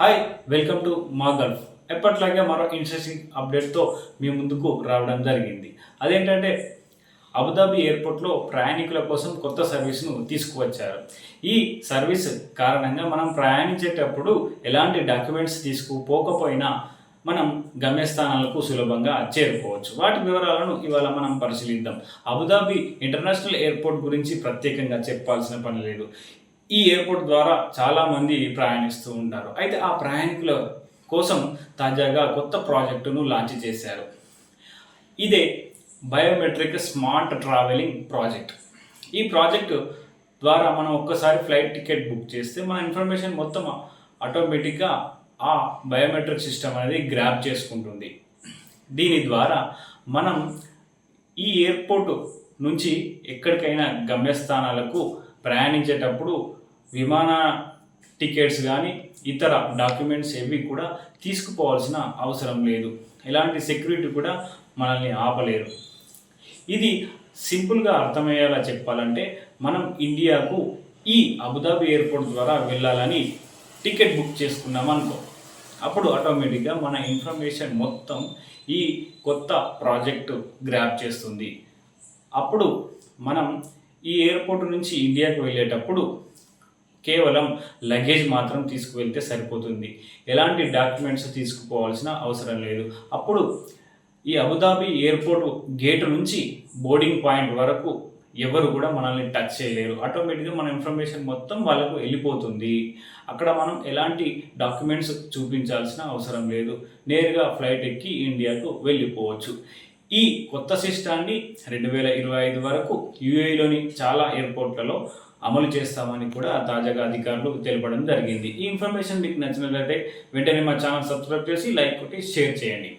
Hi welcome to మా Gulf ఎప్పట్లాగే మరో ఇంట్రెస్టింగ్ అప్డేట్తో మీ ముందుకు రావడం జరిగింది. అదేంటంటే అబుదాబి ఎయిర్పోర్ట్లో ప్రయాణికుల కోసం కొత్త సర్వీస్ను తీసుకువచ్చారు. ఈ సర్వీస్ కారణంగా మనం ప్రయాణించేటప్పుడు ఎలాంటి డాక్యుమెంట్స్ తీసుకుపోకపోయినా మనం గమ్యస్థానాలకు సులభంగా చేరుకోవచ్చు. వాటి వివరాలను ఇవాళ మనం పరిశీలిద్దాం. అబుదాబి ఇంటర్నేషనల్ ఎయిర్పోర్ట్ గురించి ప్రత్యేకంగా చెప్పాల్సిన పని లేదు. ఈ ఎయిర్పోర్ట్ ద్వారా చాలామంది ప్రయాణిస్తూ ఉంటారు. అయితే ఆ ప్రయాణికుల కోసం తాజాగా కొత్త ప్రాజెక్టును లాంచ్ చేశారు. ఇదే బయోమెట్రిక్ స్మార్ట్ ట్రావెలింగ్ ప్రాజెక్ట్. ఈ ప్రాజెక్ట్ ద్వారా మనం ఒక్కసారి ఫ్లైట్ టికెట్ బుక్ చేస్తే మన ఇన్ఫర్మేషన్ మొత్తం ఆటోమేటిక్గా ఆ బయోమెట్రిక్ సిస్టమ్ అనేది గ్రాప్ చేసుకుంటుంది. దీని ద్వారా మనం ఈ ఎయిర్పోర్ట్ నుంచి ఎక్కడికైనా గమ్యస్థానాలకు ప్రయాణించేటప్పుడు విమాన టికెట్స్ కానీ ఇతర డాక్యుమెంట్స్ ఏవి కూడా తీసుకుపోవాల్సిన అవసరం లేదు. ఎలాంటి సెక్యూరిటీ కూడా మనల్ని ఆపలేరు. ఇది సింపుల్గా అర్థమయ్యేలా చెప్పాలంటే మనం ఇండియాకు ఈ అబుదాబి ఎయిర్పోర్ట్ ద్వారా వెళ్ళాలని టికెట్ బుక్ చేసుకున్నాం అనుకో. అప్పుడు ఆటోమేటిక్గా మన ఇన్ఫర్మేషన్ మొత్తం ఈ కొత్త ప్రాజెక్టు గ్రాప్ చేస్తుంది. అప్పుడు మనం ఈ ఎయిర్పోర్ట్ నుంచి ఇండియాకు వెళ్ళేటప్పుడు కేవలం లగేజ్ మాత్రం తీసుకువెళ్తే సరిపోతుంది. ఎలాంటి డాక్యుమెంట్స్ తీసుకుపోవాల్సిన అవసరం లేదు. అప్పుడు ఈ అబుదాబి ఎయిర్పోర్ట్ గేట్ నుంచి బోర్డింగ్ పాయింట్ వరకు ఎవరు కూడా మనల్ని టచ్ చేయలేరు. ఆటోమేటిక్గా మన ఇన్ఫర్మేషన్ మొత్తం వాళ్ళకు వెళ్ళిపోతుంది. అక్కడ మనం ఎలాంటి డాక్యుమెంట్స్ చూపించాల్సిన అవసరం లేదు. నేరుగా ఫ్లైట్ ఎక్కి ఇండియాకు వెళ్ళిపోవచ్చు. ఈ కొత్త సిస్టాన్ని రెండు వేల ఇరవై ఐదు వరకు యూఏలోని చాలా ఎయిర్పోర్ట్లలో అమలు చేస్తామని కూడా తాజాగా అధికారులు తెలపడం జరిగింది. ఈ ఇన్ఫర్మేషన్ మీకు నచ్చినట్లయితే వెంటనే మా ఛానల్ సబ్స్క్రైబ్ చేసి లైక్ కొట్టి షేర్ చేయండి.